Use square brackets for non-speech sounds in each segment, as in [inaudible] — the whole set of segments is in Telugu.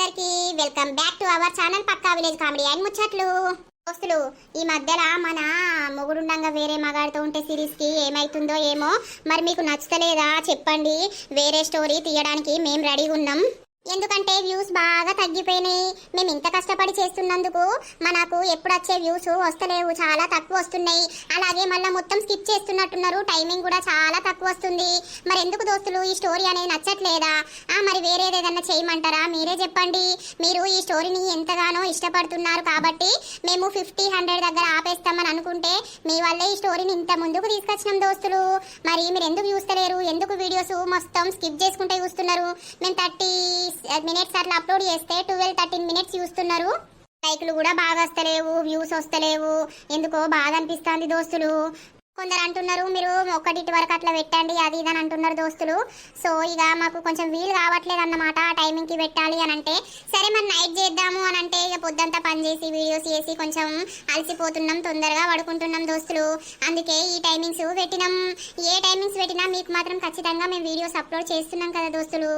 అందరికి welcome back to our channel Pakka village comedy and ముచ్చట్లు. దోస్తులు ఈ మధ్యలో మన మొగుడుండంగా వేరే మగాడితో ఉంటే సిరీస్కి ఏమైతుందో ఏమో మరి మీకు నచ్చుతలేదా చెప్పండి. వేరే స్టోరీ తీయడానికి మేము రెడీగా ఉన్నాం ఎందుకంటే వ్యూస్ బాగా తగ్గిపోయినాయి. మేము ఇంత కష్టపడి చేస్తున్నందుకు మనకు ఎప్పుడు వచ్చే వ్యూస్ వస్తలేవు. చాలా తక్కువ వస్తున్నాయి. అలాగే మళ్ళీ మొత్తం స్కిప్ చేస్తున్నట్టున్నారు. టైమింగ్ కూడా చాలా తక్కువ వస్తుంది. మరి ఎందుకు దోస్తులు ఈ స్టోరీ అనేది నచ్చట్లేదా? ఆ, మరి వేరేది ఏదైనా చేయమంటారా? మీరే చెప్పండి. మీరు ఈ స్టోరీని ఎంతగానో ఇష్టపడుతున్నారు కాబట్టి మేము ఫిఫ్టీ హండ్రెడ్ దగ్గర ఆపేస్తామని అనుకుంటే మీ వల్లే ఈ స్టోరీని ఇంత ముందుకు తీసుకొచ్చినాం దోస్తులు. మరి మీరు ఎందుకు చూస్తలేరు ఎందుకు వీడియోస్ మొత్తం స్కిప్ చేసుకుంటే చూస్తున్నారు? మేము థర్టీ మినిట్స్ అట్లా అప్లోడ్ చేస్తే ట్వెల్వ్ థర్టీన్ మినిట్స్ చూస్తున్నారు. లైక్లు కూడా బాగా వస్తలేవు వ్యూస్ వస్తలేవు. ఎందుకో బాధ అనిపిస్తుంది దోస్తులు. కొందరు అంటున్నారు మీరు ఒకటిటి వరకు అట్లా పెట్టండి అది ఇది అని అంటున్నారు దోస్తులు. సో ఇక మాకు కొంచెం వీలు కావట్లేదు అన్నమాట ఆ టైమింగ్కి పెట్టాలి అని అంటే సరే మరి నైట్ చేద్దాము అని అంటే ఇక పొద్దంతా పని చేసి వీడియోస్ చేసి కొంచెం అలసిపోతున్నాం తొందరగా పడుకుంటున్నాం దోస్తులు. అందుకే ఈ టైమింగ్స్ పెట్టినాం. ఏ టైమింగ్స్ పెట్టినా మీకు మాత్రం ఖచ్చితంగా మేము వీడియోస్ అప్లోడ్ చేస్తున్నాం కదా దోస్తులు.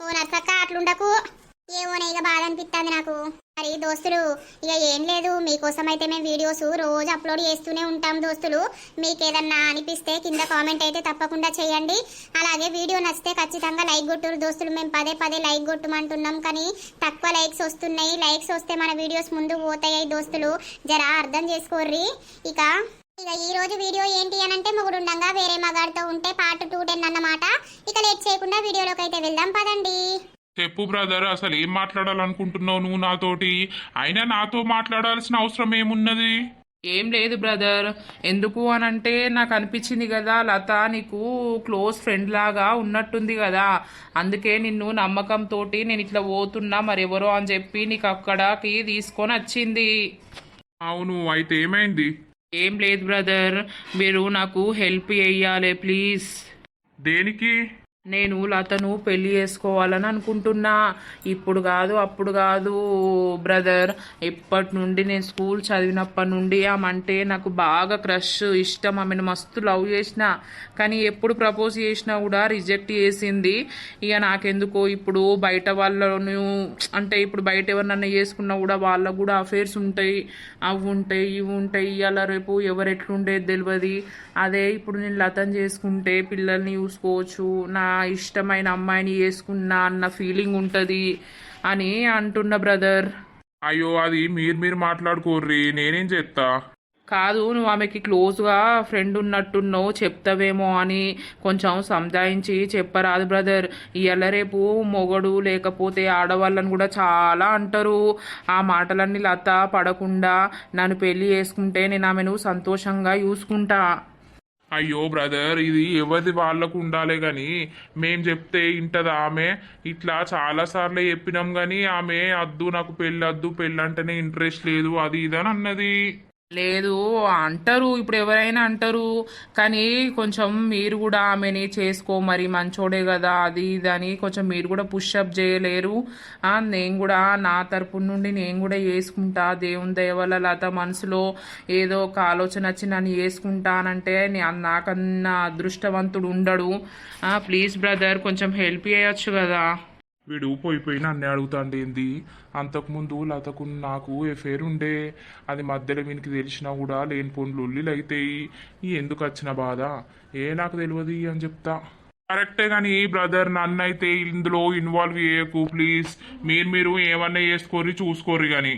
ఓ నర్సక్క అట్లుండకు. ఏమోనే ఇక బాధ అనిపిస్తుంది నాకు. మరి దోస్తులు ఇక ఏం లేదు. మీకోసం అయితే మేము వీడియోస్ రోజు అప్లోడ్ చేస్తూనే ఉంటాం దోస్తులు. మీకు ఏదన్నా అనిపిస్తే కింద కామెంట్ అయితే తప్పకుండా చేయండి. అలాగే వీడియో నచ్చితే ఖచ్చితంగా లైక్ కొట్టురు దోస్తులు. మేము పదే పదే లైక్ కొట్టమంటున్నాం కానీ తక్కువ లైక్స్ వస్తున్నాయి. లైక్స్ వస్తే మన వీడియోస్ ముందు పోతాయి దోస్తులు. జరా అర్థం చేసుకోర్రి. ఇక ఇక ఈ రోజు వీడియో ఏంటి అని అంటే మొగుడుండంగా వేరే మగాడితో ఉంటే పార్ట్ టూ టెన్ అన్నమాట. ఇక లేట్ చేయకుండా వీడియోలోకి అయితే వెళ్దాం పదండి. చెప్పు బ్రదర్ అసలు ఏం మాట్లాడాలనుకుంటున్నావు నువ్వు నాతోటి? అయినా నాతో మాట్లాడాల్సిన అవసరం ఏమున్నది? ఏం లేదు బ్రదర్. ఎందుకు అనంటే నాకు అనిపించింది కదా లత నీకు క్లోజ్ ఫ్రెండ్ లాగా ఉన్నట్టుంది కదా. అందుకే నిన్ను నమ్మకంతో నేను ఇట్లా పోతున్నా మరెవరో అని చెప్పి నీకు అక్కడికి తీసుకొని వచ్చింది. అవును అయితే ఏమైంది? ఏం లేదు బ్రదర్ మీరు నాకు హెల్ప్ చేయాలి ప్లీజ్ దేనికి? నేను లతను పెళ్ళి చేసుకోవాలని అనుకుంటున్నా. ఇప్పుడు కాదు అప్పుడు కాదు బ్రదర్. ఎప్పటి నుండి నేను స్కూల్ చదివినప్పటి నుండి ఆమె అంటే నాకు బాగా క్రష్ ఇష్టం. ఆమెను మస్తు లవ్ చేసిన. కానీ ఎప్పుడు ప్రపోజ్ చేసినా కూడా రిజెక్ట్ చేసింది. ఇక నాకెందుకో ఇప్పుడు బయట వాళ్ళను అంటే ఇప్పుడు బయట ఎవరినన్నా చేసుకున్నా కూడా వాళ్ళకు కూడా అఫేర్స్ ఉంటాయి. అవి ఉంటాయి ఇవి ఉంటాయి. ఇవాళ రేపు ఎవరు ఎట్లుండేది తెలియదు అదే ఇప్పుడు నేను లతను చేసుకుంటే పిల్లల్ని చూసుకోవచ్చు. నా ఇష్టమైన అమ్మాయిని చేసుకున్నా అన్న ఫీలింగ్ ఉంటుంది అని అంటున్న బ్రదర్ అయ్యో అది మీరు మీరు మాట్లాడుకోర్రి నేనేం చేస్తా కాదు నువ్వు ఆమెకి క్లోజ్గా ఫ్రెండ్ ఉన్నట్టున్నావు చెప్తావేమో అని కొంచెం సంజాయించి చెప్పరాదు బ్రదర్ ఇవాళ రేపు మొగడు లేకపోతే ఆడవాళ్ళని కూడా చాలా అంటారు. ఆ మాటలన్నీ లత పడకుండా నన్ను పెళ్ళి చేసుకుంటే నేను ఆమెను సంతోషంగా చూసుకుంటా. అయ్యో బ్రదర్ ఇది ఎవరిది వాళ్ళకు ఉండాలి కానీ మేం చెప్తే ఇంటది ఆమె? ఇట్లా చాలాసార్లు చెప్పినాం కానీ ఆమె అద్దు నాకు పెళ్ళి అద్దు పెళ్ళి అంటేనే ఇంట్రెస్ట్ లేదు అది ఇది అని అన్నది. లేదు అంటారు ఇప్పుడు ఎవరైనా అంటారు కానీ కొంచెం మీరు కూడా ఆమెని చేసుకో మరి మంచోడే కదా అది ఇది అని కొంచెం మీరు కూడా పుషప్ చేయలేరు. నేను కూడా నా తరపు నుండి నేను కూడా చేసుకుంటా దేవుని దయ వల్ల లత మనసులో ఏదో ఒక ఆలోచన వచ్చి నన్ను చేసుకుంటానంటే నాకన్నా అదృష్టవంతుడు ఉండడు. ప్లీజ్ బ్రదర్ కొంచెం హెల్ప్ చేయొచ్చు కదా. వీడు పోయిపోయి పోయి నన్ను అడుగుతాండి ఏంది అంతకుముందు లతకు నాకు ఎఫేర్ ఉండే అది మధ్యలో వీనికి తెలిసినా కూడా లేని పనులు ఉల్లిలు అవుతాయి ఎందుకు వచ్చిన బాధ? ఏ నాకు తెలియదు అని చెప్తా. కరెక్టే కానీ బ్రదర్ నన్ను అయితే ఇందులో ఇన్వాల్వ్ చేయకు ప్లీజ్. మీరు మీరు ఏమన్నా చేసుకోరి చూసుకోరు కానీ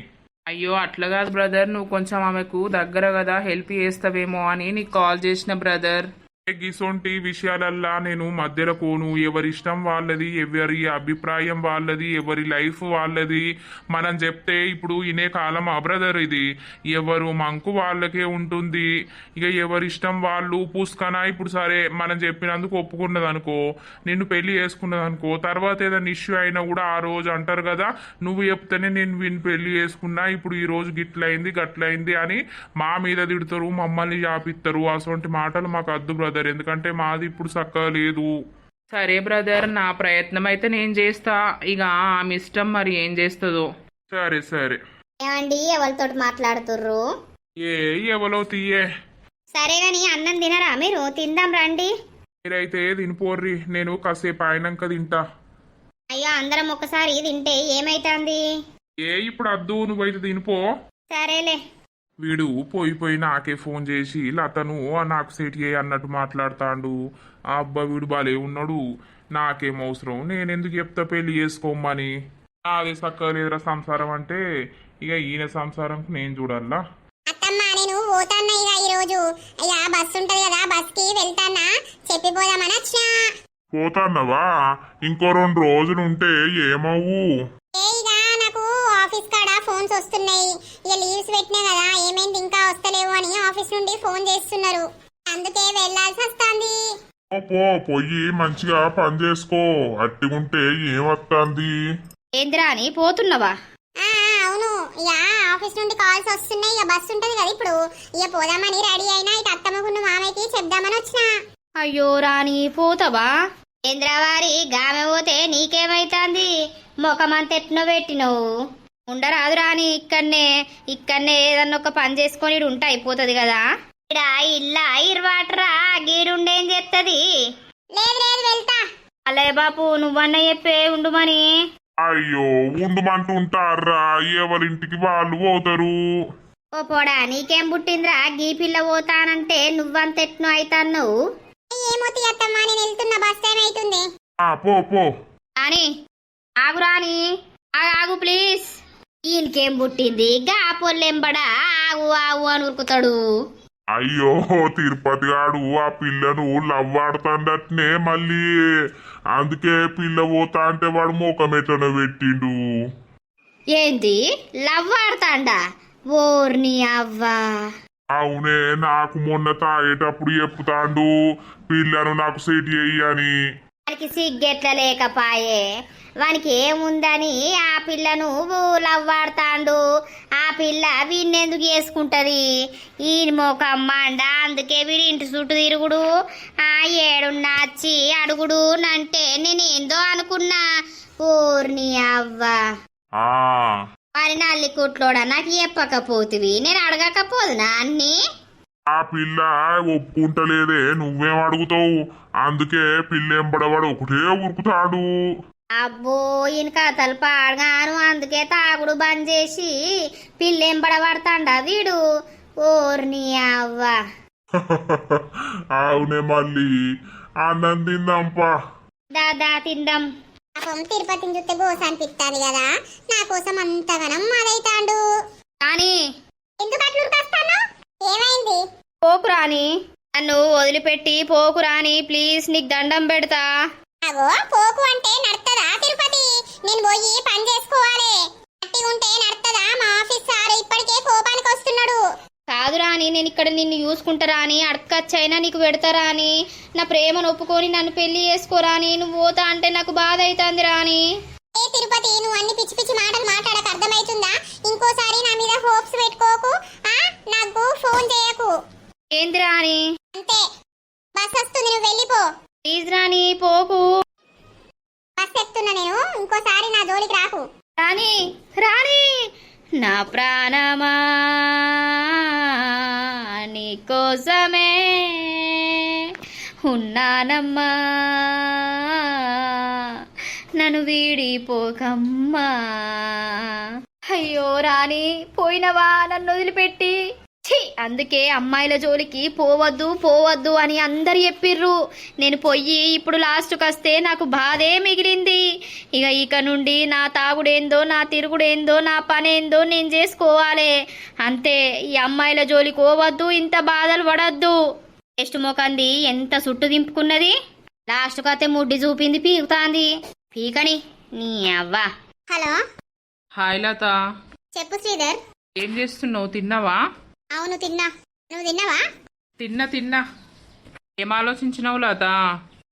అయ్యో అట్లా కాదు బ్రదర్. నువ్వు కొంచెం ఆమెకు దగ్గర కదా హెల్ప్ చేస్తావేమో అని నీకు కాల్ చేసిన బ్రదర్. గిసొంటి విషయాలల్లా నేను మధ్యలో కోను. ఎవరిష్టం వాళ్ళది ఎవరి అభిప్రాయం వాళ్ళది ఎవరి లైఫ్ వాళ్ళది. మనం చెప్తే ఇప్పుడు ఇనే కాలం ఆ బ్రదర్ ఇది. ఎవరు మంకు వాళ్ళకే ఉంటుంది. ఇక ఎవరిష్టం వాళ్ళు పూసుకనా ఇప్పుడు సరే మనం చెప్పినందుకు ఒప్పుకున్నది అనుకో నిన్ను పెళ్ళి చేసుకున్నది అనుకో తర్వాత ఏదైనా ఇష్యూ అయినా కూడా ఆ రోజు అంటారు కదా నువ్వు చెప్తేనే నేను విని పెళ్ళి చేసుకున్నా ఇప్పుడు ఈ రోజు గిట్లయింది గట్లయింది అని మా మీద తిడతారు మమ్మల్ని చాపిస్తారు అటువంటి మాటలు మాకు అద్దు బ్రదర్. ఎందుకంటే మాది ఇప్పుడు చక్కగా లేదు. సరే బ్రదర్ నా ప్రయత్నం అయితే నేను చేస్తా. ఇక ఆమె ఇష్టం మరి ఏం చేస్తుందో. సరే సరే. ఏమండి ఎవరితో మాట్లాడుతుర్రు? ఏ ఎవలో తీయే? సరే గాని అన్నం తినరా మీరు? తిందాం రండి. మీరైతే తినిపోర్రి. నేను కాసేపు అయినాక తింటా. అయ్యో అందరం ఒకసారి తింటే ఏమైతుంది? ఏ ఇప్పుడు అద్దు నువ్వైతే తినిపో. సరేలే. వీడు పోయి పోయి నాకే ఫోన్ చేసి లతను నాకు సెట్ చేయి అన్నట్టు మాట్లాడతాండు. ఆ అబ్బా వీడు బాలే ఉన్నాడు. నాకేం అవసరం? నేనెందుకు చెప్తా పెళ్ళి చేసుకోమని? అదే సక్కలేదురా సంసారం అంటే ఇక ఈయన సంసారంకి నేను చూడాలా? అత్తమ్మ నేను పోతాన్నా ఇక ఈరోజు. అయ్యా బస్ ఉంటది కదా బస్కి వెళ్తానా చెప్పిపోదామని వచ్చినా. పోతాన్నవా? ఇంకో రెండు రోజులు ఉంటే ఏమవు వస్తున్నాయి. ఇక లీవ్స్ పెట్టినా కదా ఏమైంది? ఇంకా వస్తలేవు అని ఆఫీస్ నుండి ఫోన్ చేస్తున్నారు. అందుకే వెళ్ళాల్సి వస్తుంది. పో, పొయ్యి మంచిగా పని చేసుకో. అట్టిగుంటే ఏమత్తాంది ఏంద్రా అని పోతున్నవా? ఆ, అవును. ఇక ఆఫీస్ నుండి కాల్స్ వస్తున్నాయి. ఇక బస్ ఉంటది కదా ఇప్పుడు. ఇక పోదామని రెడీ అయినా ఇక అత్తమ్మకున్న మామయ్యకి చెప్దామని వచ్చిన. అయ్యో రాని పోతావా? ఏంద్రావారి గామె పోతే నీకేమైతాంది? ముఖమంత ఎట్నో పెట్టినవు. ఉండరాదు రాని ఇక్కడనే ఇక్కడనే ఏదన్నా ఒక పని చేసుకొని ఉంటే అయిపోతుంది కదా. ఇడ ఇల్లా ఇరువాటరా గీడుండేం చేస్తుంది లేదు లేదు వెళ్తా. అలే బాపు నువ్వన్న చెప్పే ఉండుమని అయ్యో ఉండమంటుంటారా ఎవరింటికి వాళ్ళు పోతారు? ఓ పోడా నీకేం పుట్టిందిరా? గీ పిల్ల పోతానంటే నువ్వంత ఎట్నో అయితాన్నావు? ఏమో తీ అత్తమ్మ నేను వెళ్తున్నా బస్ టైం అవుతుంది ఆ పో పో. రాని ఆగు రాని ఆగు ఆగు ప్లీజ్. ఈయనకేం పుట్టింది? గా పొల్లెంబడా? ఆగు ఆగు అని ఉరుకుతాడు. అయ్యో తిరుపతి గాడు ఆ పిల్లను లవ్వాడుతాండట్నే మళ్ళీ. అందుకే పిల్ల పోతా అంటే వాడు మోకమెట్లన పెట్టిండు. ఏంది? లవ్ ఆడతాండా ఓర్ని అవ్వా. అవునే నాకు మొన్న తాగేటప్పుడు చెప్తాండు పిల్లను నాకు సెట్ చెయ్యి అని. సిగ్గెట్ల లేకపాయే. వానికి ఏముందని ఆ పిల్లను లవ్వాడతాండు ఆ పిల్ల వీణెందుకు చేసుకుంటది? ఈయన మోకం మండ అందుకే వీడి ఇంటి చుట్టూ తిరుగుడు. ఆ ఏడున్నా వచ్చి అడుగుడు నంటే నేనేందో అనుకున్నా. ఊర్ని అవ్వా. మరి నల్లి కుట్లోడా నాకు చెప్పకపోతివి. నేను అడగకపోదునా అన్నీ? ఆ పిల్ల ఒప్పుకుంటలేదే. నువ్వేం అడుగుతావు? అందుకే పిల్ల ఎంబడవాడు ఒకటే ఉరుకుతాడు. అబ్బో ఈయన కథలు పాడగాను అందుకే తాగుడు బంద్ చేసి పిల్లెంబడ పడతాండా వీడు? ఓర్ని అవ్వ. [laughs] అవునే మళ్ళీ. అన్నం తిందాంపా. దాదా తిందాం. పాపం తిరుపతిని చూస్తే గోస అనిపిస్తుంది కదా నా కోసం అంతగానం అదైతాండు కానీ ఎందుకు అట్లా ఉరికొస్తాను? ఏమైంది? పోకురాని నన్ను వదిలిపెట్టి పోకురాని ప్లీజ్ నీకు దండం పెడతా. అగో పోకు అంటే నడుతుందా తిరుపతి? నేను పోయి పని చేసుకోవాలి. గట్టిగా ఉంటే నడుతుందా మా ఆఫీస్ సార్ ఇప్పటికే కోపానికి వస్తున్నాడు. కాదు రాని నేను ఇక్కడ నిన్ను చూసుకుంటారా అని అడకచ్చైనా నీకు పెడతారా అని నా ప్రేమను ఒప్పుకొని నన్ను పెళ్ళి చేసుకోరా అని నువ్వు పోతా అంటే నాకు బాధ అవుతుంది రాని ఏ తిరుపతి నువ్వు అన్ని పిచ్చి పిచ్చి మాటలు మాట్లాడక అర్థమవుతుందా ప్రాణమా నీకోసమే ఉన్నానమ్మా. నన్ను వీడిపోకమ్మా. అయ్యో రాణి పోయినవా? నన్ను వదిలిపెట్టి. అందుకే అమ్మాయిల జోలికి పోవద్దు పోవద్దు అని అందరు చెప్పిర్రు. నేను పొయ్యి ఇప్పుడు లాస్ట్కి వస్తే నాకు బాధే మిగిలింది. ఇక ఇక నుండి నా తాగుడేందో నా తిరుగుడేందో నా పనేందో నేను చేసుకోవాలి. అంతే ఈ అమ్మాయిల జోలికి పోవద్దు ఇంత బాధలు పడద్దు. టెస్ట్ మోకంది ఎంత సుట్టు దింపుకున్నది? లాస్ట్కి అయితే ముడ్డి చూపింది పీకుతాంది. పీకని నీ అవ్వా. హలో. హాయ్ లత. చెప్పు శ్రీధర్. ఏం చేస్తున్నావు? తిన్నావా? అవును తిన్నా. నువ్వు తిన్నావా? తిన్నా తిన్నా. ఏం ఆలోచించినావు లత?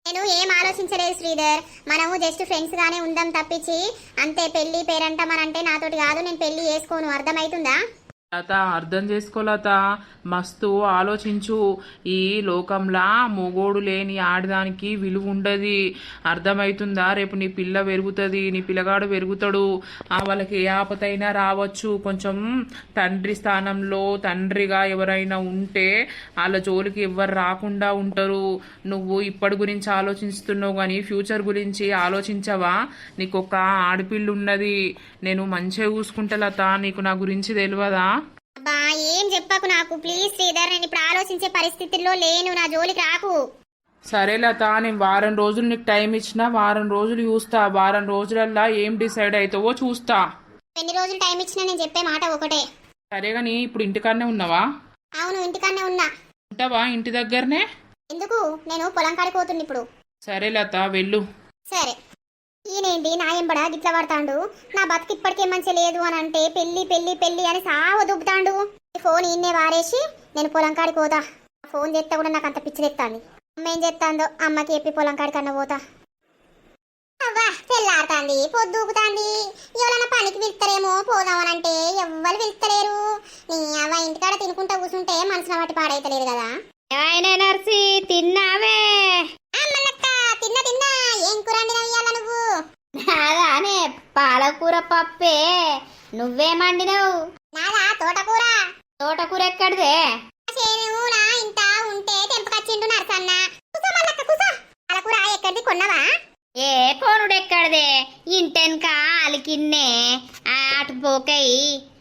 నేను ఏం ఆలోచించలేదు శ్రీధర్. మనము జస్ట్ ఫ్రెండ్స్ గానే ఉందాం తప్పించి అంతే పెళ్ళి పేరంటం అని అంటే నాతోటి కాదు నేను పెళ్ళి చేసుకోను. అర్థమవుతుందా లత అర్థం చేసుకో లత. మస్తు ఆలోచించు. ఈ లోకంలా మొగోడు లేని ఆడదానికి విలువ ఉండదు అర్థమవుతుందా రేపు నీ పిల్ల పెరుగుతుంది నీ పిల్లగాడు పెరుగుతాడు. ఆ వాళ్ళకి ఏ ఆపతైనా రావచ్చు. కొంచెం తండ్రి స్థానంలో తండ్రిగా ఎవరైనా ఉంటే వాళ్ళ జోలికి ఎవరు రాకుండా ఉంటారు. నువ్వు ఇప్పటి గురించి ఆలోచిస్తున్నావు కానీ ఫ్యూచర్ గురించి ఆలోచించవా? నీకు ఒక ఆడపిల్ల ఉన్నది నేను మంచిగా చూసుకుంటా లత. నీకు నా గురించి తెలియదా అబ్బా ఏం చెప్పకు నాకు. ప్లీజ్ శ్రీధర్ నేను ఇప్పుడు ఆలోచించే పరిస్థితుల్లో లేను. నా జోలికి రాకు. సరే లత నేను వారం రోజులు నీకు టైం ఇచ్చిన వారం రోజులు చూస్తా. వారం రోజులల్లా ఏం డిసైడ్ అవుతావో చూస్తా. ఎన్ని రోజులు టైం ఇచ్చినా నేను చెప్పే మాట ఒకటే. సరే కానీ ఇప్పుడు ఇంటికాడనే ఉన్నావా? అవును ఇంటికన్నా ఉన్నా. ఉంటావా ఇంటి దగ్గరనే? ఎందుకు? నేను పొలం కాడికి పోతున్నా ఇప్పుడు. సరే లత వెళ్ళు. సరే. ఈయనేంటి? నా ఎంబడ గిట్ల పడతాండు? నా బతుకు ఇప్పటికే మంచి లేదు అని అంటే పెళ్ళి పెళ్ళి పెళ్ళి అని సావ దుబ్బుతాండు ఫోన్ ఈయన్నే వారేసి నేను పొలం కాడికి పోతా. ఫోన్ చేస్తే కూడా నాకు అంత పిచ్చి అమ్మ ఏం చేస్తాందో అమ్మకి చెప్పి పొలం కాడికి అన్న పోతా. అవ్వా తెల్లారుతాంది. పొద్దుకుతాంది ఎవరైనా పనికి పిలుస్తారేమో పోదామనంటే ఎవ్వరు పిలుస్తలేరు నీ అవ్వ ఇంటికాడ తినుకుంటా కూర్చుంటే మనసున వాటి పాడైతలేదు కదా. ఏమైనా నర్సి తిన్నావే? తిన్నా తిన్నా. ఏం కూర వండినావు నువ్వు? నాదానే పాలకూర పప్పే. నువ్వేమండినావు నాదా తోటకూర? తోటకూర ఎక్కడిదే? చేను నా ఇంత ఉంటే తెంపకచ్చిండు నరసన్న. కూసో మల్లక్క కూసో. పాలకూర ఎక్కడిది కొన్నవా? ఏ కోనుడు ఎక్కడిదే ఇంటెనక అలికిన్నే అటు పోకై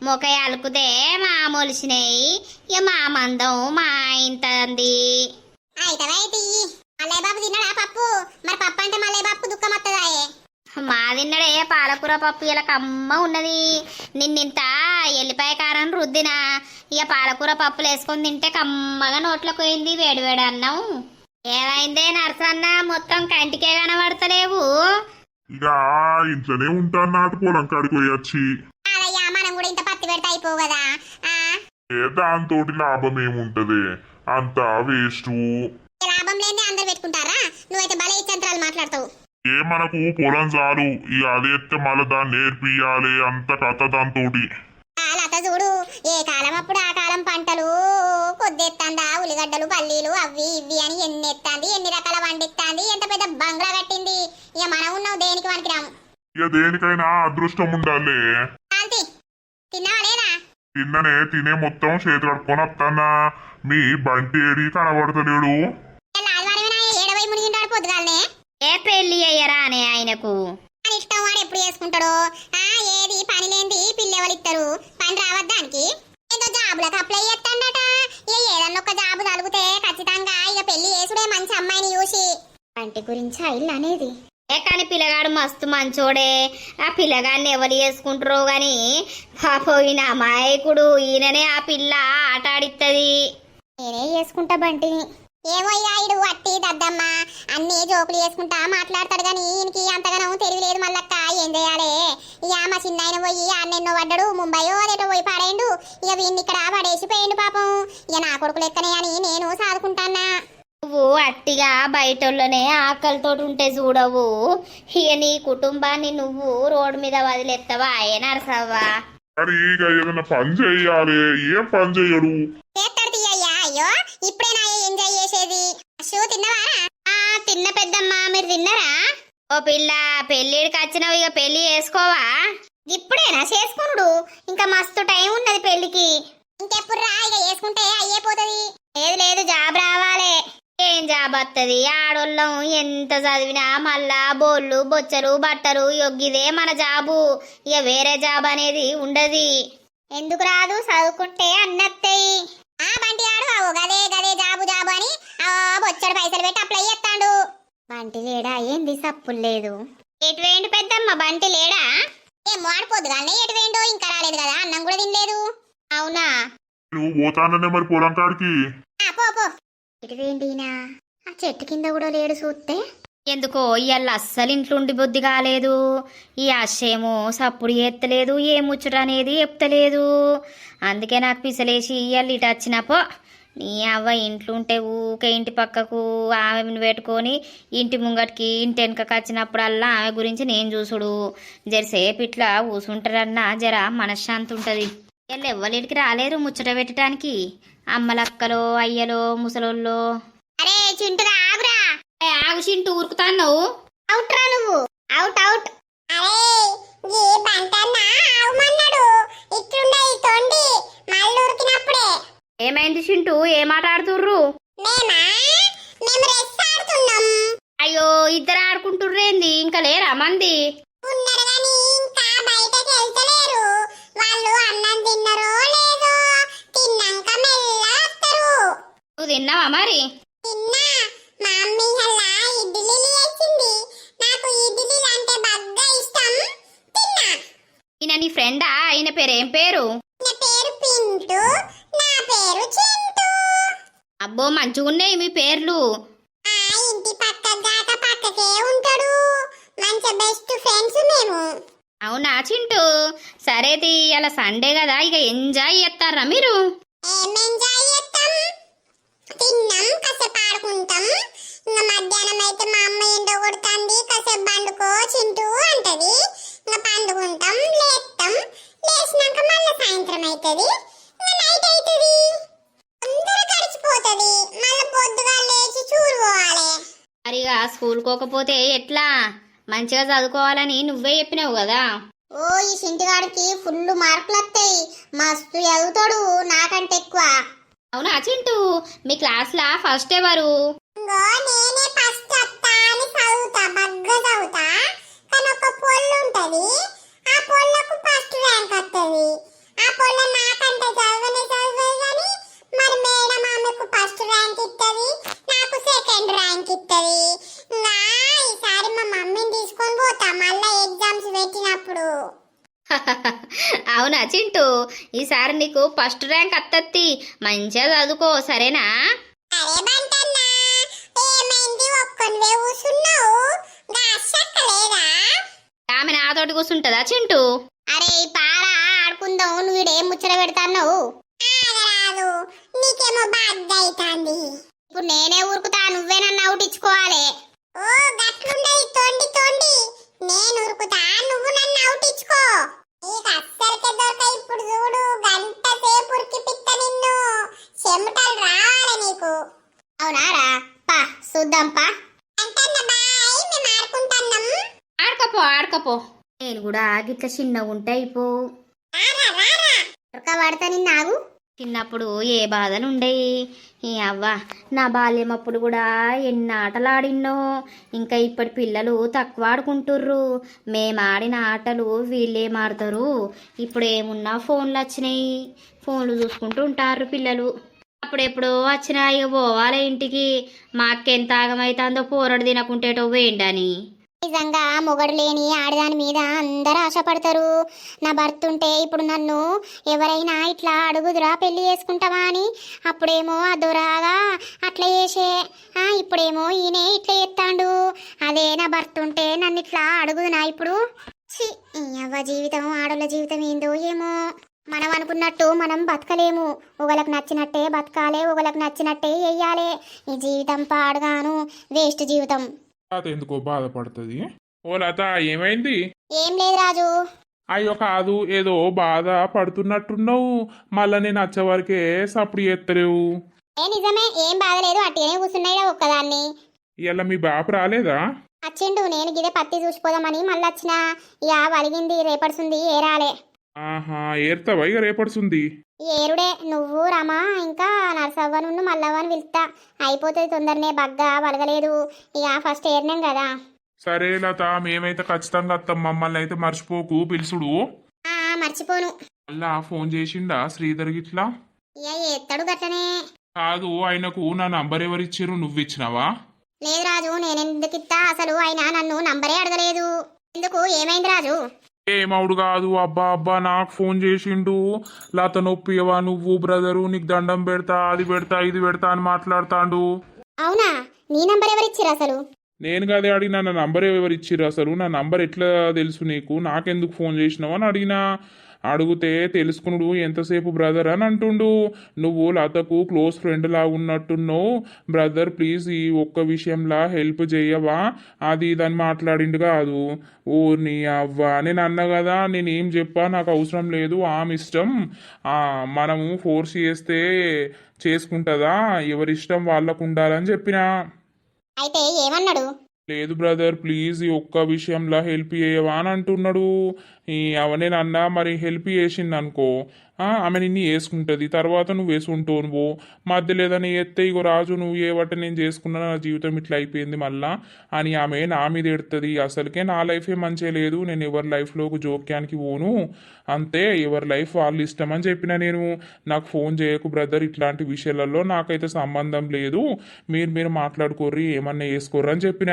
మొకై అలుకుతే మా మొలిసినాయి ఇక మా మందం మా ఇంతంది మల్లయ్య బాబు తిన్నాడా పప్పు? మరి పప్పు అంటే మల్లయ్య బాబు దుఃఖం వస్తుందాయే మా తిన్నడే పాలకూర పప్పు ఇలా కమ్మ ఉన్నది. నిన్నింత ఎల్లిపాయ కారం రుద్దిన. ఇక పాలకూర పప్పులు వేసుకొని తింటే కమ్మగా నోట్లోకి పోయింది వేడి వేడి అన్నం. ఏమైందే నర్సన్న? మొత్తం కంటికే కనబడతలేవు. ఇక ఇంట్లోనే ఉంటాను నాటు పొలం కాడికి పోయొచ్చి. అదయ్యా మనం కూడా ఇంత పత్తి పెడితే అయిపోవు కదా? ఆ? ఏ దాంతో లాభం ఏముంటది? అంతా వేస్ట్. ఈ లాభం లేని అందరు పెట్టుకుంటారా? నువ్వైతే భలే ఇచ్చంతరాలు మాట్లాడతావు. ఏ మనకు పొలం చాలు. ఇక అది మళ్ళీ దాన్ని నేర్పియాలి అంత కథ దాంతోటి ఆ లత చూడు ఏ కాలం అప్పుడు ఆ కాలం పంటలు ఉల్లిగడ్డలు పల్లీలు అవి ఇవి అని ఎన్ని ఎత్తాంది ఎన్ని రకాల వండిత్తాంది ఎంత పెద్ద బంగ్లా కట్టింది. ఇక మనం ఉన్నాం దేనికి వనికిరాము ఇక దేనికైనా అదృష్టం ఉండాలి. శాంతి తిన్నావా లేదా? తిన్ననే తినే మొత్తం చేతి కడుక్కొని వస్తానా మీ బంటి ఏడి కనబడతలేడు. ఇలా ఆదివారమేనా ఏడవై మునిగింటాడు పొద్దుగాలనే. ఏ పెళ్ళి అయ్యరా అనే ఆయనకు? అని ఇష్టం వాడు ఎప్పుడు చేసుకుంటాడో? ఆ ఏది? పని లేనిది పిల్లెవలు ఇస్తారు పని రావద్దానికి జాబులకు అప్లై చేస్తాడట. ఇక ఏదన్నా ఒక జాబు తలుగుతే ఖచ్చితంగా ఇక పెళ్ళి చేసుడే మంచి అమ్మాయిని చూసి. వంటి గురించి ఇల్లు అనేది ఏ కానీ పిల్లగాడు మస్తు మంచోడే. ఆ పిల్లగాడిని ఎవరు చేసుకుంటారో గాని పాపో ఈయన అమాయకుడు. ఈయననే ఆ పిల్ల ఆట ఆడిస్తుంది నేనే చేసుకుంటా బంటిని. ఏమో ఇడు అట్టి దద్దమ్మ అన్ని జోకులు చేసుకుంటా మాట్లాడతాడు కానీ ఈయనకి అంతగానో తెలియలేదు మల్లక్క. ఏం చేయాలి? ఇక మా చిన్న ఆయన పోయి అన్నెన్నో పడ్డాడు ముంబయో అదేటో పోయి పాడేయండు ఇక వీడిని ఇక్కడ పడేసిపోయిండు పాపం. ఇక నా కొడుకు లెక్కనే అని నేను సాదుకుంటానా నువ్వు అట్టిగా బయటోళ్ళనే ఆకలితో ఉంటే చూడవు. ఇక నీ కుటుంబాన్ని నువ్వు రోడ్డు మీద వదిలేస్తావా ఏ నరసవ్వా? ఏదైనా పని చెయ్యాలి ఏం పని తీయ్యా అయ్యో ఇప్పుడే నా ఎంజాయ్ చేసేది. షూ తిన్నవారా ఆ తిన్న పెద్దమ్మ మీరు తిన్నారా? ఓ పిల్ల పెళ్ళిడికి వచ్చినావు ఇక పెళ్ళి చేసుకోవా? ఇప్పుడేనా? చేసుకునుడు. ఇంకా మస్తు టైం ఉన్నది పెళ్ళికి ఇంకెప్పుడు రా ఇక చేసుకుంటే అయ్యే పోతుంది. లేదు లేదు జాబ్ రావాలి. ఏం జాబ్ వస్తుంది ఆడోళ్ళం ఎంత చదివినా మళ్ళా బోళ్ళు బొచ్చలు బట్టలు యొగ్గిదే మన జాబు. ఇక వేరే జాబ్ అనేది ఉండదు. ఎందుకు రాదు? చదువుకుంటే అన్నత్తయి అవో గదే గదే జాబు జాబు అని ఆ బొచ్చడు పైసలు పెట్టి అప్లై చేస్తాడు. బంటి లేడా? ఏంది సప్పులు లేదు. ఎటువేంటి పెద్దమ్మ? బంటి లేడా? ఏం మాడిపోద్దు కానీ ఎటు వేయండో? ఇంకా రాలేదు కదా అన్నం కూడా తినలేదు. అవునా? నువ్వు పోతాననే మరి పొలం కాడికి. ఆ, పో పో. ఎటు వేయండినా ఆ చెట్టు కింద కూడా లేడు చూస్తే. ఎందుకో ఇవాళ అస్సలు ఇంట్లో ఉండి బుద్ధి కాలేదు. ఈ అశ్చేమో సప్పుడు ఎత్తలేదు ఏ ముచ్చట అనేది చెప్తలేదు. అందుకే నాకు పిసలేసి ఇవాళ ఇటు వచ్చినపో నీ అవ్వ ఇంట్లో ఉంటే ఊకే ఇంటి పక్కకు ఆమెను పెట్టుకొని ఇంటి ముంగటికి ఇంటి వెనకకి వచ్చినప్పుడల్లా ఆమె గురించి నేను చూసుడు. జరసేపు ఇట్లా కూసుంటారన్నా జర మనశ్శాంతి ఉంటుంది. వీళ్ళు ఎవ్వరింటికి రాలేరు ముచ్చట పెట్టడానికి. అమ్మలక్కలో అయ్యలో ముసలోళ్ళు అరే చింటుగా ఆగురా. ఆగు చింటూ ఉరుకుతాను అవుట్ రా నువ్వు అవుట్ అవుట్ అరే ఈ బంటన్న ఆగమన్నాడు ఇట్లుండే ఈ తొండి మళ్ళీ ఉరికినప్పుడే ఏమైంది చింటూ ఏం ఆట ఆడుతుర్రు? అయ్యో ఇద్దరు ఆడుకుంటుర్రేంది ఇంకా లేరా మంది? నువ్వు తిన్నావా మరి? ఈయన నీ ఫ్రెండా? ఆయన పేరు ఏం పేరు పేరు పింటూ. నా పేరు అబ్బో మంచిగున్నాయి మీ పేర్లు. ఇంటి పక్క దాకా పక్కకే ఉంటాడు. మంచి బెస్ట్ ఫ్రెండ్స్ మేము. అవునా చింటూ? సరేది ఇలా సండే కదా ఇక ఎంజాయ్ చేస్తారా మీరు? ఏం ఎంజాయ్ చేస్తాం? తిన్నాం కాసేపు ఆడుకుంటాం. ఇంకా మధ్యాహ్నం అయితే మా అమ్మ ఎండ కొడుతుంది కాసేపు పండుకో చింటూ అంటది. ఇంకా పండుకుంటాం లేస్తాం లేచినాక మళ్ళీ సాయంత్రం అవుతుంది ఇంకా నైట్ అవుతుంది అందరూ గడిచిపోతుంది మళ్ళీ పొద్దుగా లేచి చూరు పోవాలి స్కూల్ కోకపోతే ఎట్లా? మంచిగా చదువుకోవాలని నువ్వే చెప్పినావు కదా. ఓ ఈ చింటిగాడికి ఫుల్ మార్కులు వస్తాయి. మస్తు చదువుతాడు నాకంటే ఎక్కువ. అవునా చింటూ? మీ క్లాస్లా ఫస్ట్ ఎవరు? నేనే ఫస్ట్ వస్తా అని చదువుతా బగ్గా చదువుతా. కానీ ఒక పొల్లు ఉంటది. ఆ పొల్లకు ఫస్ట్ ర్యాంక్ వస్తుంది ఆ పొల్ల నాకంటే చదవనే చదవదు. మరి మేడం ఆమెకు ఫస్ట్ ర్యాంక్ ఇస్తుంది నాకు సెకండ్ ర్యాంక్ ఇస్తుంది ఇంకా ఈసారి మా మమ్మీని తీసుకొని పోతా మళ్ళీ ఎగ్జామ్స్ పెట్టినప్పుడు. [laughs] అవునా చింటూ? ఈసారి నీకు ఫస్ట్ ర్యాంక్ అత్తత్తి మంచిగా చదువుకో సరేనా? అరే బంటన్నా ఏమైంది? ఒక్కనివే కూసున్నావు. లేదా ఆమె నాతోటి కూర్చుంటుందా చింటూ? అరే పారా ఆడుకుందాం నువ్వు ఈడేం ముచ్చట పెడతావు ఆగరాదు నీకేమో బాధ అవుతాంది ఇప్పుడు నేనే ఊరుకుతా నువ్వే నన్ను అవుటించుకోవాలి ఓ గట్లుండయి తొండి తొండి. నేను ఉరుకుతా నువ్వు నన్ను అవుటించుకో నీకు అస్సలకే దొరక ఇప్పుడు చూడు గంట సేపు ఉరికి పిత్త నిన్ను. చెమటలు రావాలి నీకు. అవునారా పా చూద్దాం పా. అంటన్న బాయ్ మేము ఆడుకుంటున్నాం. ఆడకపో ఆడకపో. నేను కూడా గిట్ల చిన్నగా ఉంటే అయిపో. రారా రారా. ఉరక పడతా నిన్ను ఆగు. చిన్నప్పుడు ఏ బాధలు ఉండేవి ఈ అవ్వ నా బాల్యం అప్పుడు కూడా ఎన్ని ఆటలు ఆడిన్నో ఇంకా ఇప్పటి పిల్లలు తక్కువ ఆడుకుంటుర్రు. మేము ఆడిన ఆటలు వీళ్ళేం ఆడతారు ఇప్పుడు ఏమున్నా ఫోన్లు వచ్చినాయి. ఫోన్లు చూసుకుంటూ ఉంటారు పిల్లలు. అప్పుడెప్పుడు వచ్చినా ఇక పోవాలి ఇంటికి. మా అక్క ఎంత ఆగమైతుందో పోరడు తినకుంటేటో వేయండి అని నిజంగా మొగడు లేని ఆడదాని మీద అందరు ఆశపడతారు. నా భర్త ఉంటే ఇప్పుడు నన్ను ఎవరైనా ఇట్లా అడుగుదురా పెళ్ళి చేసుకుంటావా అని? అప్పుడేమో అదురాగా అట్లా చేసే ఇప్పుడేమో ఈయనే ఇట్లా చేస్తాడు. అదే నా భర్త ఉంటే నన్ను ఇట్లా అడుగుదునా ఇప్పుడు? ఛీ, అవ్వ జీవితం ఆడోళ్ళ జీవితం ఏందో ఏమో. మనం అనుకున్నట్టు మనం బతకలేము. ఒకలకు నచ్చినట్టే బతకాలే ఒకలకు నచ్చినట్టే వెయ్యాలి ఈ జీవితం పాడుగాను వేస్ట్ జీవితం. తాత ఎందుకో బాధపడుతుంది? ఓ లత ఏమైంది? ఏం లేదు రాజు. అయ్యో కాదు ఏదో బాధ పడుతున్నట్టున్నావు. మళ్ళా నేను వచ్చే వరకే సప్పుడు చేస్తలేవు. ఏ నిజమే ఏం బాధ లేదు అట్టిగానే కూర్చున్నాయి ఒక్కదాన్ని. ఇవాళ మీ బాపు రాలేదా? వచ్చిండు నేను గిదే పత్తి చూసిపోదామని మళ్ళీ వచ్చిన. ఇక వలిగింది రేపడుతుంది ఏరాలే ఆహా ఏర్తావా ఇక రేపడుతుంది ఏరుడే నువ్వు రమా ఇంకా నరసవ్వ నుండి మల్లవ్వని పిలుస్తా. అయిపోతుంది తొందరనే బగ్గా వలగలేదు. ఇక ఫస్ట్ ఏరినాం కదా. సరే లత మేమైతే ఖచ్చితంగా వస్తాం మమ్మల్ని అయితే మర్చిపోకు పిలుసుడు. మర్చిపోను. మళ్ళా ఫోన్ చేసిండా శ్రీధర్ గిట్లా? ఎత్తడు గట్లనే. కాదు ఆయనకు నా నంబర్ ఎవరిచ్చిర్రు నువ్వు ఇచ్చినావా? లేదు రాజు నేనెందుకు ఇస్తా అసలు ఆయన నన్ను నంబరే అడగలేదు. ఎందుకు? ఏమైంది రాజు? ఏమవుడు కాదు అబ్బా అబ్బా నాకు ఫోన్ చేసిండు. లత నొప్పివా నువ్వు బ్రదరు? నీకు దండం పెడతా అది పెడతా ఇది పెడతా అని మాట్లాడతాండు. అవునా? నీ నంబర్ ఎవరిచ్చిరు అసలు? నేను కదే అడిగినా నా నంబర్ ఎవరు ఇచ్చిర్రు అసలు? నా నంబర్ ఎట్లా తెలుసు నీకు? నాకెందుకు ఫోన్ చేసినావు అని అడిగినా. అడిగితే తెలుసుకునుడు ఎంతసేపు బ్రదర్? అని అంటుండు. నువ్వు లతకు క్లోజ్ ఫ్రెండ్ లా ఉన్నట్టున్నావు. బ్రదర్ ప్లీజ్ ఈ ఒక్క విషయంలా హెల్ప్ చేయవా? అది ఇదని మాట్లాడిండు కాదు. ఓ నీ అవ్వ. నేను అన్న కదా నేను ఏం చెప్పా? నాకు అవసరం లేదు. ఆమె ఇష్టం. మనము ఫోర్స్ చేస్తే చేసుకుంటుందా? ఎవరిష్టం వాళ్ళకు ఉండాలని చెప్పిన. అయితే ఏమన్నాడు? లేదు బ్రదర్ ప్లీజ్ ఈ ఒక్క విషయంలో హెల్ప్ చేయవా అని అంటున్నాడు. ఈ అవనే అన్నా మరి హెల్ప్ చేసింది అనుకో ఆమె నిన్ను వేసుకుంటుంది తర్వాత నువ్వు వేసుకుంటావు నువ్వు మధ్యలో ఏదైనా ఎత్తే ఇగో రాజు నువ్వు ఏ వట్ట నేను చేసుకున్నా నా జీవితం ఇట్లా అయిపోయింది మళ్ళా అని ఆమె నా మీద ఎడుతుంది అసలుకే నా లైఫే మంచిగా లేదు. నేను ఎవరి లైఫ్లోకి జోక్యానికి పోను. అంతే ఎవరి లైఫ్ వాళ్ళు ఇష్టం అని చెప్పిన నేను నాకు ఫోన్ చేయకు బ్రదర్ ఇట్లాంటి విషయాలలో నాకైతే సంబంధం లేదు. మీరు మీరు మాట్లాడుకోర్రి ఏమన్నా వేసుకోర్రి అని చెప్పిన.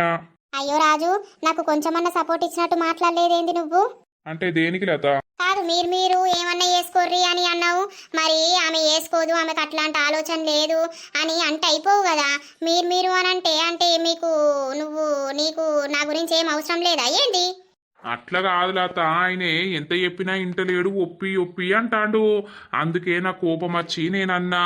అయ్యో రాజు నాకు కొంచెమన్నా సపోర్ట్ ఇచ్చినట్టు మాట్లాడలేదేంది నువ్వు? అంటే దేనికి లత? కాదు మీరు మీరు ఏమన్నా చేసుకోర్రి అని అన్నావు? మరి ఆమె వేసుకోదు ఆమెకు అట్లాంటి ఆలోచన లేదు అని అంటే అయిపోవు కదా. మీరు మీరు అని అంటే అంటే మీకు నువ్వు నీకు నా గురించి ఏం అవసరం లేదా? ఏంటి? అట్లా కాదు లత. ఆయనే ఎంత చెప్పినా ఇంటలేడు ఒప్పి ఒప్పి అంటాడు. అందుకే నా కోపం వచ్చి నేనన్నా.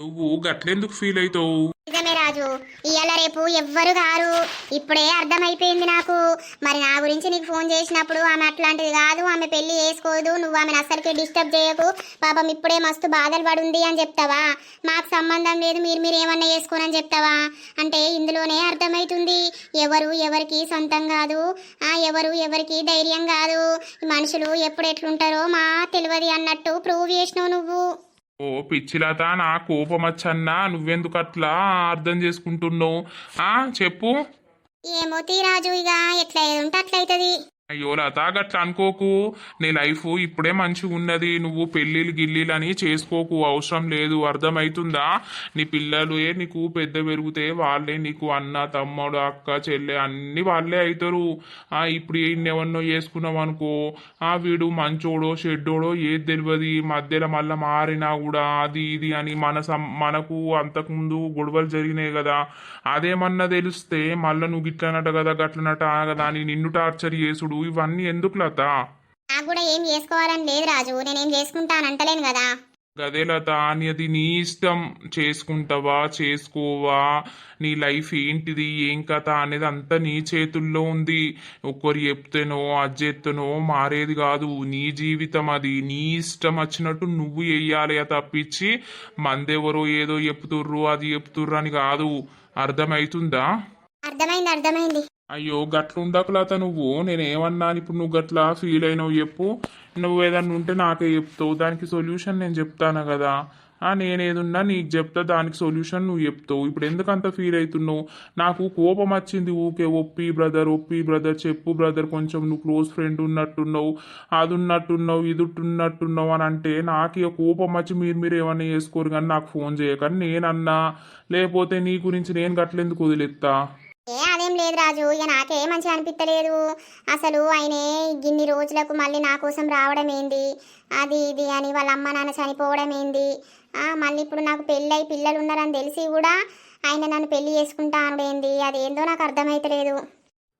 నువ్వు గట్లెందుకు ఫీల్ అవుతావు? నిజమే రాజు. ఇవాళ రేపు ఎవ్వరు గారు. ఇప్పుడే అర్థమైపోయింది నాకు. మరి నా గురించి నీకు ఫోన్ చేసినప్పుడు ఆమె అట్లాంటిది కాదు ఆమె పెళ్ళి చేసుకోదు నువ్వు ఆమెను అసలుకి డిస్టర్బ్ చేయకు. పాపం ఇప్పుడే మస్తు బాధలు పడుంది అని చెప్తావా? మాకు సంబంధం లేదు మీరు మీరు ఏమన్నా చేసుకోనని చెప్తావా? అంటే ఇందులోనే అర్థమవుతుంది ఎవరు ఎవరికి సొంతం కాదు. ఆ ఎవరు ఎవరికి ధైర్యం కాదు. మనుషులు ఎప్పుడు ఎట్లుంటారో మా తెలియదు అన్నట్టు ప్రూవ్ చేసినావు నువ్వు. ఓ పిచ్చిలత నా కోపం వచ్చన్నా నువ్వెందుకు అట్లా అర్థం చేసుకుంటున్నావు? ఆ చెప్పు. ఏమో తీరాజు ఇక ఎట్లా ఉంటే అట్లయితది అయ్యో లత గట్లా అనుకోకు నీ లైఫ్ ఇప్పుడే మంచిగా ఉన్నది నువ్వు పెళ్ళిళ్ళు గిల్లీలు అని చేసుకోకు. అవసరం లేదు. అర్థమవుతుందా నీ పిల్లలే నీకు పెద్ద పెరిగితే వాళ్ళే నీకు అన్న తమ్ముడు అక్క చెల్లె అన్ని వాళ్ళే అవుతారు ఆ ఇప్పుడు ఎవరినో చేసుకున్నావు అనుకో ఆ వీడు మంచోడో షెడ్డోడో ఏది తెలియదు మధ్యలో మళ్ళీ మారినా కూడా అది ఇది అని మన సం మనకు అంతకుముందు గొడవలు జరిగినాయి కదా. అదేమన్నా తెలిస్తే మళ్ళీ నువ్వు గిట్లనట కదా గట్లనట కదా అని నిన్ను టార్చర్ చేసుడు. ఇవన్నీ ఎందుకు లత? నాకు కూడా ఏం చేసుకోవాలని లేదు రాజు. నేనేం చేసుకుంటాను అంటలేను కదా. గదే లత అని అది నీ ఇష్టం. చేసుకుంటావా? చేసుకోవా? నీ లైఫ్ ఏంటిది? ఏం కథ అనేది అంతా నీ చేతుల్లో ఉంది. ఒకరు చెప్తేనో అది మారేది కాదు. నీ జీవితం అది. నీ ఇష్టం వచ్చినట్టు నువ్వు వెయ్యాలి తప్పించి మందెవరో ఏదో చెప్తుర్రు అది చెప్తుర్రు అని కాదు. అర్థమవుతుందా అర్థమైంది అర్థమైంది. అయ్యో గట్లుండకు లత నువ్వు? నేనేమన్నాను ఇప్పుడు నువ్వు గట్లా ఫీల్ అయినావు చెప్పు. నువ్వు ఏదన్నా ఉంటే నాకే చెప్తావు. దానికి సొల్యూషన్ నేను చెప్తాను కదా? నేనేదున్నా నీకు చెప్తా దానికి సొల్యూషన్ నువ్వు చెప్తావు. ఇప్పుడు ఎందుకంత ఫీల్ అవుతున్నావు నాకు కోపం వచ్చింది ఊకే. ఒప్పి బ్రదర్ ఒప్పి బ్రదర్ చెప్పు బ్రదర్ కొంచెం నువ్వు క్లోజ్ ఫ్రెండ్ ఉన్నట్టున్నావు అది ఉన్నట్టున్నావు ఇది ఉన్నట్టున్నావు అని అంటే నాకు ఇక కోపం వచ్చి మీరు మీరు ఏమన్నా చేసుకోరు కానీ నాకు ఫోన్ చేయకని నేనన్నా. లేకపోతే నీ గురించి నేను గట్లెందుకు వదిలేస్తా లేదు రాజు ఇక నాకే మంచిగా అనిపించలేదు అసలు ఆయనే గిన్ని రోజులకు మళ్ళీ నా కోసం రావడం ఏంది? అది ఇది అని వాళ్ళ అమ్మ నాన్న చనిపోవడం ఏంది? మళ్ళీ ఇప్పుడు నాకు పెళ్ళై పిల్లలు ఉన్నారని తెలిసి కూడా ఆయన నన్ను పెళ్ళి చేసుకుంటా అనడేంది అదేందో నాకు అర్థమైతలేదు.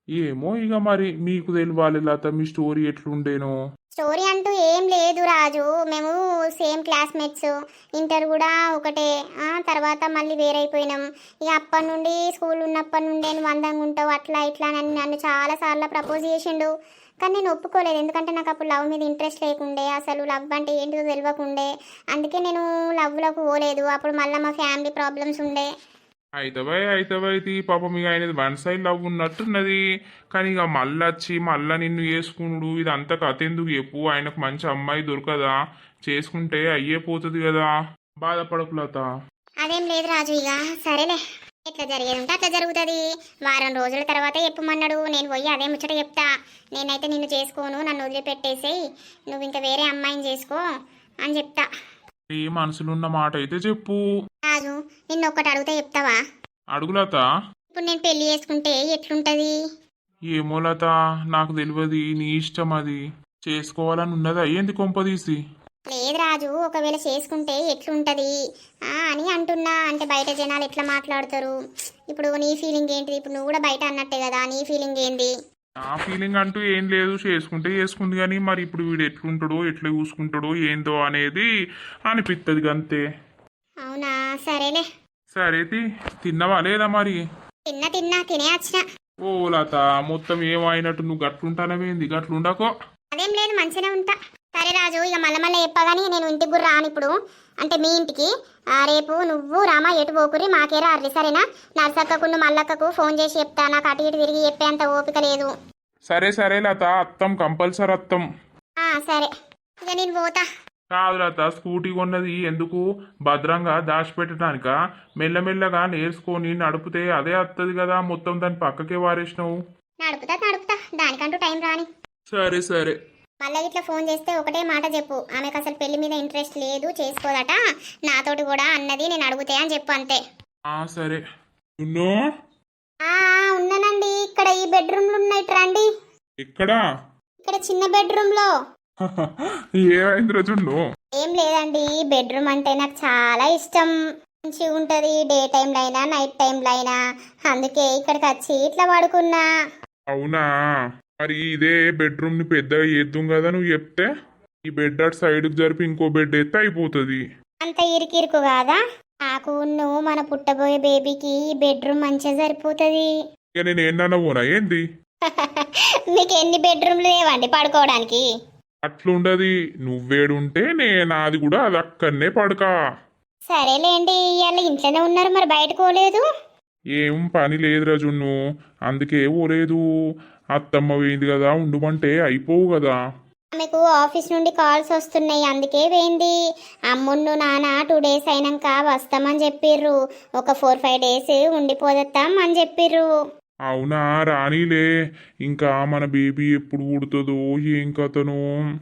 ఏమో ఇక మరి మీకు తెలియాలి లత మీ స్టోరీ ఎట్లుండేనో. స్టోరీ అంటూ ఏం లేదు రాజు. మేము సేమ్ క్లాస్మేట్స్. ఇంటర్ కూడా ఒకటే. తర్వాత మళ్ళీ వేరైపోయినాం. ఇక అప్పటి నుండి స్కూల్ ఉన్నప్పటి నుండి నేను అందంగా ఉంటావు అట్లా ఇట్లా అని నన్ను చాలాసార్లు ప్రపోజ్ చేసిండు. కానీ నేను ఒప్పుకోలేదు. ఎందుకంటే నాకు అప్పుడు లవ్ మీద ఇంట్రెస్ట్ లేకుండే. అసలు లవ్ అంటే ఏంటిదో తెలియకుండే. అందుకే నేను లవ్లోకి పోలేదు. అప్పుడు మళ్ళీ మా ఫ్యామిలీ ప్రాబ్లమ్స్ ఉండే. అయితవై అయితవైతి పాపం ఇక ఆయనది వన్ సైడ్ లవ్ ఉన్నట్టున్నది. కానీ ఇక మళ్ళీ వచ్చి మళ్ళీ నిన్ను చేసుకునుడు ఇదంతా కథ ఎందుకు చెప్పు? ఆయనకు మంచి అమ్మాయి దొరకదా? చేసుకుంటే అయ్యే పోతుంది కదా. బాధపడకు లత. అదేం లేదు రాజు ఇక సరేలే. ఎట్లా జరిగేది ఉంటే అట్లా జరుగుతుంది. వారం రోజుల తర్వాత చెప్పమన్నాడు. నేను పోయి అదే ముచ్చట చెప్తా. నేనైతే నిన్ను చేసుకోను నన్ను వదిలిపెట్టేసేయి. నువ్వు ఇంకా వేరే అమ్మాయిని చేసుకో అని చెప్తా. ఏ మనసులో ఉన్న మాట అయితే చెప్పు. రాజు నిన్ను ఒక్కటి అడిగితే చెప్తావా? అడుగు లత ఇప్పుడు నేను పెళ్ళి చేసుకుంటే ఎట్లుంటది? ఏమో లత నాకు తెలియదు నీ ఇష్టం అది. చేసుకోవాలని ఉన్నదా ఏంది కొంపదీసి. లేదు రాజు ఒకవేళ చేసుకుంటే ఎట్లుంటది? ఆ, అని అంటున్నా. అంటే బయట జనాలు ఎట్లా మాట్లాడతారు? ఇప్పుడు నీ ఫీలింగ్ ఏంటి ఇప్పుడు నువ్వు కూడా బయట అన్నట్టే కదా నీ ఫీలింగ్ ఏంది? నా ఫీలింగ్ అంటూ ఏం లేదు. చేసుకుంటే చేసుకుంది కానీ మరి ఇప్పుడు వీడు ఎట్లుంటాడో ఎట్లా చూసుకుంటాడో ఏందో అనేది అనిపిస్తుంది అంతే అవునా? సరేలే సరే తి. తిన్నవా లేదా మరి? తిన్నా తిన్నా తినే వచ్చిన. ఓ లత మొత్తం ఏమైనట్టు నువ్వు గట్లుంటానవేంది? గట్లుండకో. అదేం లేదు మంచిగానే ఉంటా. సరే రాజు ఇక మళ్ళీ మళ్ళీ చెప్పగాని నేను ఇంటికి కూడా రాను ఇప్పుడు. అంటే మీ ఇంటికి. ఆ, రేపు నువ్వు రామా ఎటు పోకురి మాకే రారి సరేనా? నర్సక్కకు నువ్వు మల్లక్కకు ఫోన్ చేసి చెప్తా. నాకు అటు ఇటు తిరిగి చెప్పేంత ఓపిక లేదు. సరే సరే లత. అత్తం కంపల్సరీ అత్తం. సరే. ఇక నేను పోతా. కాదు లత. స్కూటీ కొన్నది ఎందుకు? భద్రంగా దాచిపెట్టడానిక? మెల్లమెల్లగా నేర్చుకొని నడిపితే అదే వస్తుంది కదా. మొత్తం దాని పక్కకే వారేసినావు. నడుపుతా నడుపుతా. దానికంటూ టైం రాని. సరే సరే. మళ్ళీ ఇట్లా ఫోన్ చేస్తే ఒకటే మాట చెప్పు. ఆమెకు అసలు పెళ్ళి మీద ఇంట్రెస్ట్ లేదు చేసుకోదట. నాతోటి కూడా అన్నది నేను అడుగుతే అని చెప్పు అంతే. ఆ సరే. ఉన్నానండి. ఇక్కడ ఈ బెడ్రూమ్లు ఉన్నాయి రండి. ఎక్కడా? ఇక్కడ చిన్న బెడ్రూమ్లో [laughs] ఏమైంది ఏం లేదండి. బెడ్రూమ్ అంటే నాకు చాలా ఇష్టం. మంచిగా ఉంటది. డే టైంలో అయినా నైట్ టైంలో అయినా. అందుకే ఇక్కడికి వచ్చి ఇట్లా పడుకున్నా. అవునా? మరి ఇదే బెడ్రూమ్ని పెద్దగా చేద్దాం కదా నువ్వు చెప్తే? ఈ బెడ్ అటు సైడ్ జరిపి ఇంకో బెడ్ ఎత్తే అయిపోతుంది. అంత ఇరికిరుకు కాదా? నాకు నువ్వు మన పుట్టబోయే బేబీకి ఈ బెడ్రూమ్ మంచిగా సరిపోతుంది. ఇక నేను ఏందన్నా పోనా? ఏంది? మీకు ఎన్ని బెడ్రూమ్లు లేవండి పడుకోవడానికి? అట్లుండది. నువ్వేడుంటే నేను నాది కూడా అది అక్కడనే పడకా. సరేలేండి ఇవాళ ఇంట్లోనే ఉన్నారు మరి బయటకు పోలేదు? ఏం పని లేదు రజున్ను అందుకే పోలేదు. అత్తమ్మ పోయింది కదా ఉండుమంటే అయిపోవు కదా. ఆమెకు ఆఫీస్ నుండి కాల్స్ వస్తున్నాయి అందుకే వేయింది అమ్ముండు నాన్న టూ డేస్ అయినాక వస్తామని చెప్పిర్రు. ఒక ఫోర్ ఫైవ్ డేస్ ఉండిపోదత్తాం అని చెప్పిర్రు. అవునా రానీలే. ఇంకా మన బేబీ ఎప్పుడు పుడుతుందో ఏం కథనో.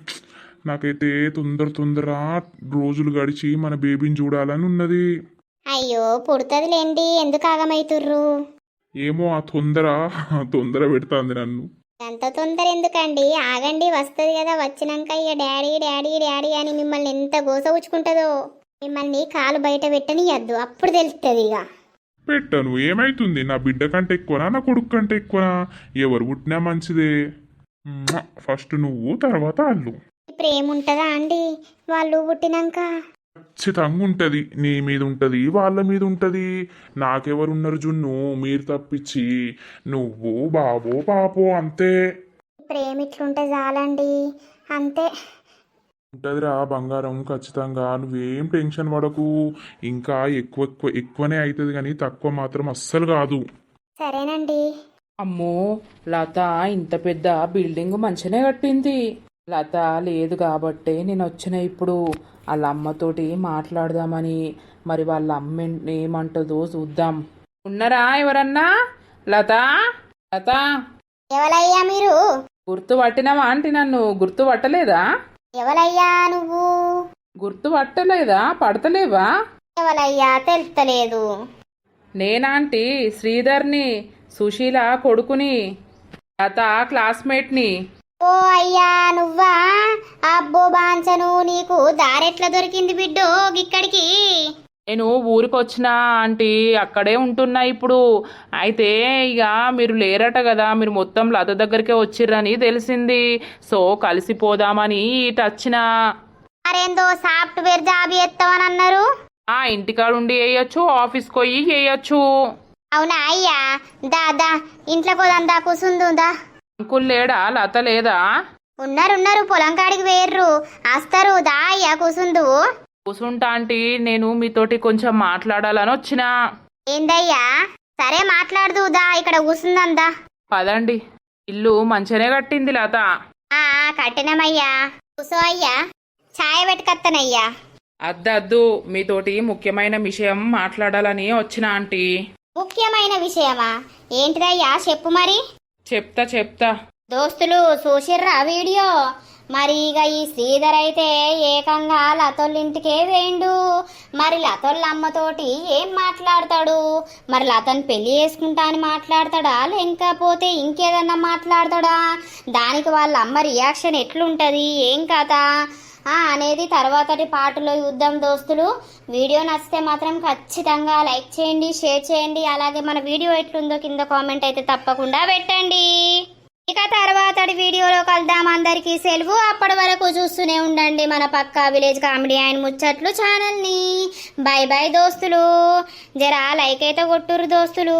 నాకైతే తొందర తొందర రోజులు గడిచి మన బేబీని చూడాలని ఉన్నది. అయ్యో పుడుతుందిలేండి. ఎందుకు ఆగమైతుర్రు? ఏమో ఆ తొందర తొందర పెడుతుంది నన్ను. ఎంత తొందర ఎందుకండి? ఆగండి వస్తుంది కదా వచ్చినాక ఇక డాడీ డాడీ డాడీ అని మిమ్మల్ని ఎంత గోసవుచ్చుకుంటుందో మిమ్మల్ని కాలు బయట పెట్టనియద్దు అప్పుడు తెలుస్తుంది ఇక. పెట్టను ఏమైతుంది? నా బిడ్డ కంటే ఎక్కువనా నా కొడుకు కంటే ఎక్కువనా? ఎవరు పుట్టినా మంచిదే. ఫస్ట్ నువ్వు తర్వాత వాళ్ళు ప్రేమ ఉంటుందా అండి? వాళ్ళు పుట్టినాక ఖచ్చితంగా ఉంటుంది నీ మీద ఉంటుంది వాళ్ళ మీద ఉంటుంది నాకెవరున్నారు జున్ను? మీరు తప్పించి నువ్వు బాబో పాపో అంతే. ప్రేమ ఇట్లుంటే చాలండి. అంతే. ఉంటదిరా బంగారం ఖచ్చితంగా. నువ్వేం టెన్షన్ పడకు. ఇంకా ఎక్కువ ఎక్కువ ఎక్కువనే అవుతుంది కానీ తక్కువ మాత్రం అస్సలు కాదు. సరేనండి. అమ్మో లత ఇంత పెద్ద బిల్డింగ్ మంచిగానే కట్టింది. లత లేదు కాబట్టే నేను వచ్చిన ఇప్పుడు. వాళ్ళ అమ్మతోటి మాట్లాడదామని. మరి వాళ్ళ అమ్మ ఏమంటుందో చూద్దాం. ఉన్నరా ఎవరన్నా? లత? లత? ఎవలయ్యా మీరు? గుర్తు పట్టినవా ఆంటీ నన్ను? గుర్తు పట్టలేదా? ఎవలయ్యా నువ్వు? గుర్తు పట్టలేదా? పడతలేవా? ఎవలయ్యా తెలుస్తలేదు నేనాంటీ శ్రీధర్ని సుశీల కొడుకుని లత క్లాస్మేట్ని. ఓ అయ్యా నువ్వా? అబ్బో బాంచను నీకు దారెట్లా దొరికింది బిడ్డో ఇక్కడికి నేను ఊరికి వచ్చిన ఆంటీ అక్కడే ఉంటున్నా ఇప్పుడు. అయితే ఇక మీరు లేరట కదా మీరు మొత్తం లత దగ్గరికే వచ్చిర్రని తెలిసింది. సో కలిసిపోదామని ఇటు వచ్చిన. మరేందో సాఫ్ట్వేర్ జాబ్ చేస్తామని అన్నారు? ఆ ఇంటికాడ ఉండి వేయచ్చు ఆఫీస్కి పోయి వేయచ్చు. అవునా అయ్యా? దా దా ఇంట్లో పోదాందా కూసుందా అంకుల్ లేడా లత లేదా ఉన్నారు ఉన్నారు. పొలం కాడికి వేర్రు. వస్తారు దా అయ్యా కూసుందు కూసుంటా ఆంటీ నేను మీతోటి కొంచెం మాట్లాడాలని వచ్చిన. ఏందయ్యా? సరే మాట్లాడదు దా ఇక్కడ కూసుందా పదండి. ఇల్లు మంచిగానే కట్టింది లత. ఆ కట్టినమయ్యా. కూసో అయ్యా. ఛాయ్ పెట్టుకత్తనయ్యా. అద్దద్దు మీతోటి ముఖ్యమైన విషయం మాట్లాడాలని వచ్చిన ఆంటీ. ముఖ్యమైన విషయమా? ఏంటిదయ్యా? చెప్పు మరి. చెప్తా చెప్తా. దోస్తులు చూసిర్రా వీడియో? మరి ఇక ఈ శ్రీధర్ అయితే ఏకంగా లతోళ్ళింటికే వేయండు మరి లతోళ్ళ అమ్మతోటి ఏం మాట్లాడతాడు? మరి లతను పెళ్ళి చేసుకుంటా అని మాట్లాడతాడా? లేకపోతే ఇంకేదన్నా మాట్లాడతాడా? దానికి వాళ్ళ అమ్మ రియాక్షన్ ఎట్లుంటది? ఏం కథ? అనేది తర్వాతటి పాటలో యుద్ధం దోస్తులు. వీడియో నచ్చితే మాత్రం ఖచ్చితంగా లైక్ చేయండి షేర్ చేయండి. అలాగే మన వీడియో ఎట్లుందో కింద కామెంట్ అయితే తప్పకుండా పెట్టండి. ఇక తర్వాతటి వీడియోలో కలుద్దాం. అందరికీ సెలవు. అప్పటి వరకు చూస్తూనే ఉండండి మన పక్క విలేజ్ కామెడీ అండ్ ముచ్చట్లు ఛానల్ని. బై బై దోస్తులు. జరా లైక్ అయితే కొట్టురు దోస్తులు.